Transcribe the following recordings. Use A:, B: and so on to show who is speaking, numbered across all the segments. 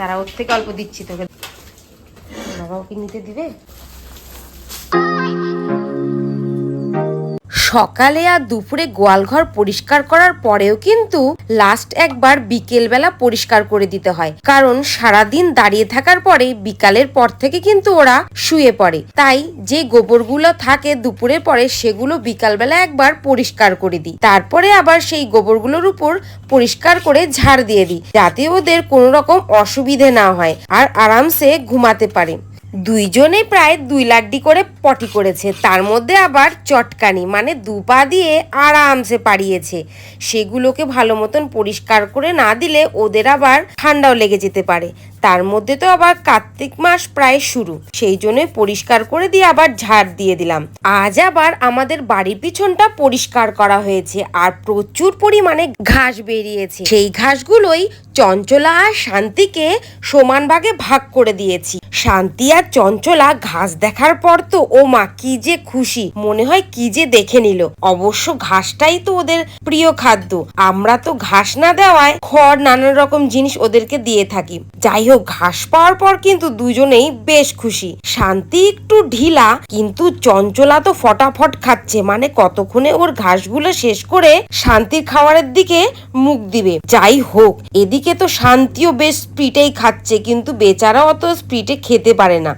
A: তারা ওর থেকে অল্প দিচ্ছি তোকে। বাবা ওকে নিতে দিবে? সকালে আর দুপুরে গোয়ালঘর পরিষ্কার করার পরেও কিন্তু লাস্ট একবার বিকেলবেলা পরিষ্কার করে দিতে হয়। কারণ সারাদিন দাঁড়িয়ে থাকার পরে বিকালের পর থেকে কিন্তু ওরা শুয়ে পড়ে। তাই যে গোবরগুলো থাকে দুপুরের পরে সেগুলো বিকালবেলা একবার পরিষ্কার করে দিই। তারপরে আবার সেই গোবরগুলোর উপর পরিষ্কার করে ঝাড় দিয়ে দিই। যাতে ওদের কোনো রকম অসুবিধে না হয় আর আরামসে ঘুমাতে পারে। দুইজনে প্রায় দুই লাড্ডি করে পটি করেছে। তার মধ্যে আবার চটকানি মানে দু পা দিয়ে আরামসে পাড়িয়েছে। সেগুলোকে ভালো মতন পরিষ্কার করে না দিলে ওদের আবার ঠান্ডাও লেগে যেতে পারে। তার মধ্যে তো আবার কার্তিক মাস প্রায় শুরু। সেই জন্যই পরিষ্কার করে দিয়ে আবার ঝাড় দিয়ে দিলাম। আজ আবার আমাদের বাড়ির পিছনটা পরিষ্কার করা হয়েছে। আর প্রচুর পরিমাণে ঘাস বেরিয়েছে। সেই ঘাসগুলোই চঞ্চলা আর শান্তিকে সমান ভাগে ভাগ করে দিয়েছি। শান্তি আর চঞ্চলা ঘাস দেখার পর তো, ও মা, কি যে খুশি। মনে হয় কি যে দেখে নিল। অবশ্য ঘাসটাই তো ওদের প্রিয় খাদ্য। আমরা তো ঘাস না দেওয়ায় খড়, নানান রকম জিনিস ওদেরকে দিয়ে থাকি। যাই হোক, ঘাস পাওয়ার পর কিন্তু দুজনেই বেশ খুশি। শান্তি একটু ঢিলা, কিন্তু চঞ্চলা তো ফটাফট খাচ্ছে। মানে কতক্ষণে ওর ঘাসগুলো শেষ করে শান্তির খাবারের দিকে মুখ দিবে। যাই হোক, এদিকে তো শান্তিও বেশ স্পিডেই খাচ্ছে কিন্তু বেচারা অত স্পিডে খেতে পারে না।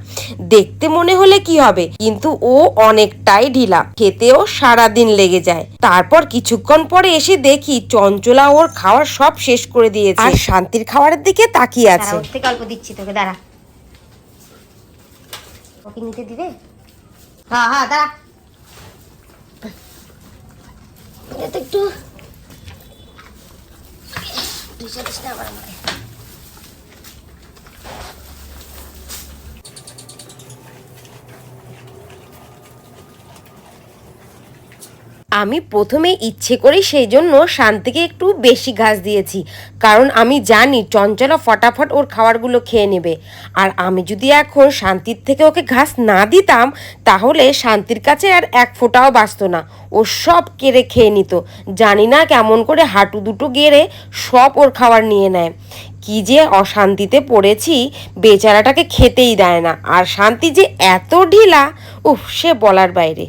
A: দেখতে মনে হলে কি হবে? কিন্তু ও অনেকটাই ঢিলা খেতেও সারাদিন লেগে যায়। তারপর কিছুক্ষণ পরে এসে দেখি চঞ্চলা ওর খাওয়ার সব শেষ করে দিয়েছে। আর শান্তির খাবারের দিকে তাকিয়ে আছে।
B: থেকে অল্প দিচ্ছি তোকে দাঁড়া। ওকে নিতে দিবে? হ্যাঁ হ্যাঁ দাঁড়া। এটা একটু দুইশো দিস না আবার আমাকে
A: আমি প্রথমে ইচ্ছে করে সেই জন্য শান্তিকে একটু বেশি ঘাস দিয়েছি। কারণ আমি জানি চঞ্চলা ফটাফট ওর খাবারগুলো খেয়ে নেবে। আর আমি যদি এখন শান্তির থেকে ওকে ঘাস না দিতাম, তাহলে শান্তির কাছে আর এক ফোঁটাও বাঁচতো না। ও সব কেড়ে খেয়ে নিত। জানি না কেমন করে হাঁটু দুটো গেড়ে সব ওর খাবার নিয়ে নেয়। কি যে অশান্তিতে পড়েছি, বেচারাটাকে খেতেই দেয় না। আর শান্তি যে এত ঢিলা, উফ, সে বলার বাইরে।